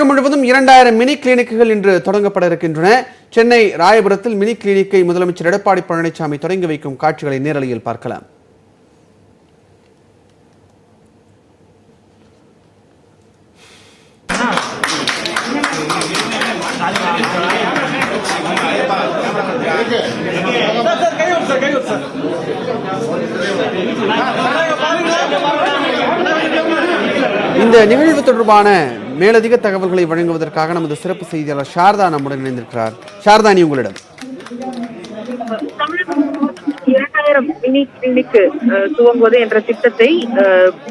தமிழகம் முழுவதும் இரண்டாயிரம் மினி கிளினிக்குகள் இன்று தொடங்கப்பட இருக்கின்றன. சென்னை ராயபுரத்தில் மினி கிளினிக்கை முதலமைச்சர் எடப்பாடி பழனிசாமி தொடங்கி வைக்கும் காட்சிகளை நேரலையில் பார்க்கலாம். இந்த நிகழ்வு தொடர்பான மேலதிக தகவல்களை வழங்குவதற்காக நமது சிறப்பு செய்தியாளர் சாரதா நம்முடன் இணைந்திருக்கிறார். சாரதா நீ உங்களிடம். இரண்டாயிரம் மினி கிளினிக் துவங்குவது என்ற திட்டத்தை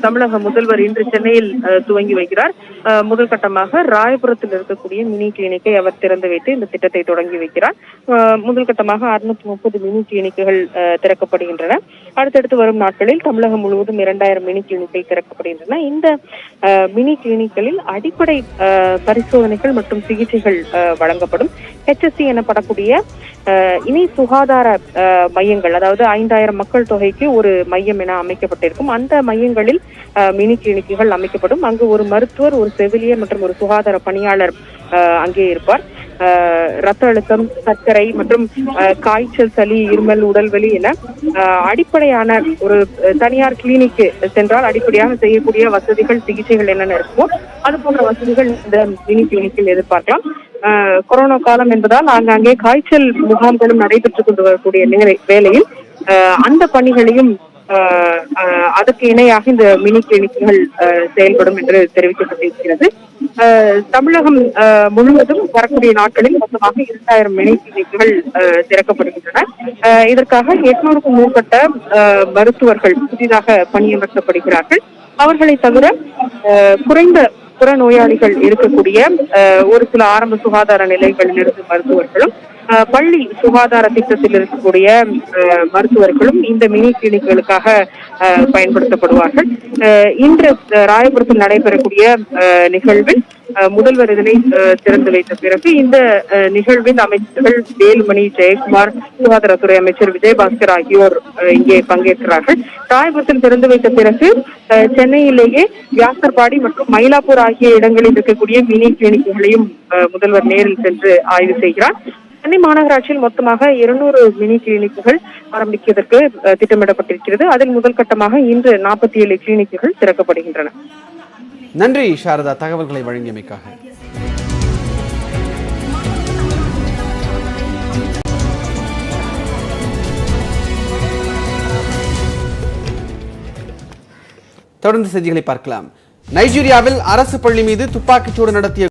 தமிழக முதல்வர் இன்று சென்னையில் துவங்கி வைக்கிறார். அஹ், முதல் கட்டமாக ராயபுரத்தில் இருக்கக்கூடிய மினி கிளினிக்கை அவர் திறந்து வைத்து இந்த திட்டத்தை தொடங்கி வைக்கிறார். அஹ், முதல் கட்டமாக அறுநூத்தி முப்பது மினி கிளினிக்குகள் திறக்கப்படுகின்றன. அடுத்தடுத்து வரும் நாட்களில் தமிழகம் முழுவதும் இரண்டாயிரம் மினி கிளினிக்கை திறக்கப்படுகின்றன. இந்த மினி கிளினிக்களில் அடிப்படை பரிசோதனைகள் மற்றும் சிகிச்சைகள் வழங்கப்படும். ஹெச்எஸ்சி எனப்படக்கூடிய இனி சுகாதார மையங்கள் அதாவது ஐந்தாயிரம் மக்கள் தொகைக்கு ஒரு மையம் என அமைக்கப்பட்டிருக்கும். அந்த மையங்களில் மினி கிளினிக்குகள் அமைக்கப்படும். அங்கு ஒரு மருத்துவர் ஒரு செவிலியர் மற்றும் ஒரு சுகாதார பணியாளர் அங்கே இருப்பார். ரத்த அழுத்தம் சர்க்கரை மற்றும் அஹ், காய்ச்சல் சளி இருமல் உடல்வலி என அஹ், அடிப்படையான ஒரு தனியார் கிளினிக்கு சென்றால் அடிப்படையாக செய்யக்கூடிய வசதிகள் சிகிச்சைகள் என்னென்ன இருக்குமோ அது போன்ற வசதிகள் இந்த மினி கிளினிக்கில் எதிர்பார்க்கலாம். கொரோனா காலம் என்பதால் ஆங்காங்கே காய்ச்சல் முகாம்களும் நடைபெற்றுக் கொண்டு வரக்கூடிய நிலை- வேளையில் அஹ், அந்த பணிகளையும் அதற்கு இணையாக இந்த மினி கிளினிக்குகள் அஹ், செயல்படும் என்று தெரிவிக்கப்பட்டிருக்கிறது. தமிழகம் முழுவதும் வரக்கூடிய நாட்களில் மொத்தமாக இரண்டாயிரம் மினி கிளினிக்குகள் அஹ், திறக்கப்படுகின்றன. அஹ், இதற்காக எட்நூறுக்கும் மேற்பட்ட மருத்துவர்கள் புதிதாக பணியமர்த்தப்படுகிறார்கள். அவர்களை தவிர குறைந்த புற நோயாளிகள் இருக்கக்கூடிய ஒரு சில ஆரம்ப சுகாதார நிலையங்களில் இருந்து மருத்துவர்களும் பள்ளி சுகாதார திட்டத்தில் இருக்கக்கூடிய மருத்துவர்களும் இந்த மினி கிளினிக்குகளுக்காக பயன்படுத்தப்படுவார்கள். இன்று ராயபுரத்தில் நடைபெறக்கூடிய நிகழ்வில் முதல்வர் இதனை திறந்து வைத்த பிறகு இந்த நிகழ்வில் அமைச்சர்கள் வேலுமணி ஜெயக்குமார் சுகாதாரத்துறை அமைச்சர் விஜயபாஸ்கர் ஆகியோர் இங்கே பங்கேற்கிறார்கள். ராயபுரத்தில் திறந்து வைத்த பிறகு சென்னையிலேயே வியாசர்பாடி மற்றும் மயிலாப்பூர் ஆகிய இடங்களில் இருக்கக்கூடிய மினி கிளினிக்குகளையும் முதல்வர் நேரில் சென்று ஆய்வு செய்கிறார். சென்னை மாநகராட்சியில் மொத்தமாக இருநூறு மினி கிளினிக்குகள் ஆரம்பிப்பதற்கு திட்டமிடப்பட்டிருக்கிறது. அதில் முதல் கட்டமாக இன்று நாற்பத்தி ஏழு கிளினிக்குகள் திறக்கப்படுகின்றன. நன்றி சாரதா. தகவல்களை வழங்கியமைக்காக. தொடர்ந்து செய்திகளை பார்க்கலாம். நைஜீரியாவில் அரசு பள்ளி மீது துப்பாக்கிச்சூடு நடத்திய